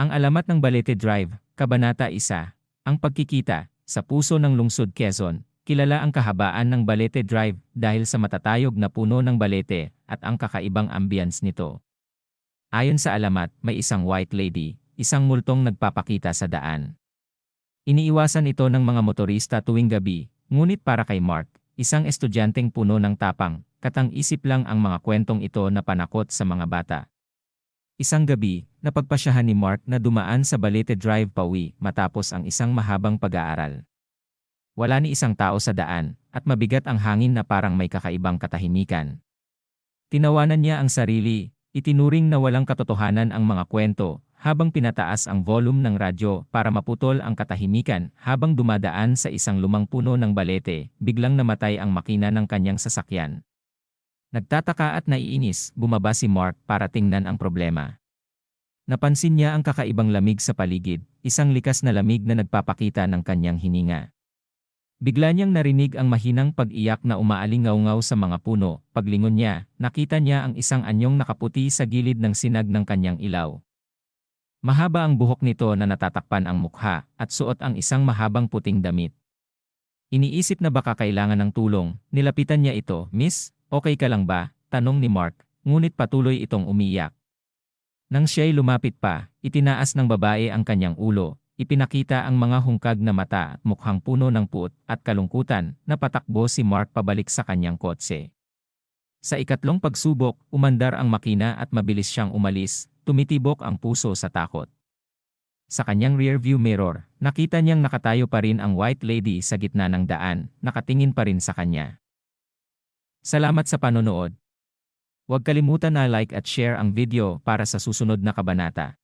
Ang alamat ng Balete Drive, Kabanata 1, ang pagkikita, sa puso ng lungsod Quezon, kilala ang kahabaan ng Balete Drive dahil sa matatayog na puno ng balete at ang kakaibang ambience nito. Ayon sa alamat, may isang white lady, isang multong nagpapakita sa daan. Iniiwasan ito ng mga motorista tuwing gabi, ngunit para kay Mark, isang estudyanteng puno ng tapang, katang-isip lang ang mga kwentong ito na panakot sa mga bata. Isang gabi, napagpasyahan ni Mark na dumaan sa Balete Drive pauwi matapos ang isang mahabang pag-aaral. Wala ni isang tao sa daan, at mabigat ang hangin na parang may kakaibang katahimikan. Tinawanan niya ang sarili, itinuring na walang katotohanan ang mga kwento, habang pinataas ang volume ng radyo para maputol ang katahimikan habang dumadaan sa isang lumang puno ng balete, biglang namatay ang makina ng kanyang sasakyan. Nagtataka at naiinis, bumaba si Mark para tingnan ang problema. Napansin niya ang kakaibang lamig sa paligid, isang likas na lamig na nagpapakita ng kanyang hininga. Bigla niyang narinig ang mahinang pag-iyak na umaalingaw-ngaw sa mga puno. Paglingon niya, nakita niya ang isang anyong nakaputi sa gilid ng sinag ng kanyang ilaw. Mahaba ang buhok nito na natatakpan ang mukha at suot ang isang mahabang puting damit. Iniisip na baka kailangan ng tulong, nilapitan niya ito, Miss, okay ka lang ba? Tanong ni Mark, ngunit patuloy itong umiyak. Nang siya'y lumapit pa, itinaas ng babae ang kanyang ulo, ipinakita ang mga hungkag na mata at mukhang puno ng puot at kalungkutan na patakbo si Mark pabalik sa kanyang kotse. Sa ikatlong pagsubok, umandar ang makina at mabilis siyang umalis, tumitibok ang puso sa takot. Sa kanyang rearview mirror, nakita niyang nakatayo pa rin ang white lady sa gitna ng daan, nakatingin pa rin sa kanya. Salamat sa panonood. Huwag kalimutan na like at share ang video para sa susunod na kabanata.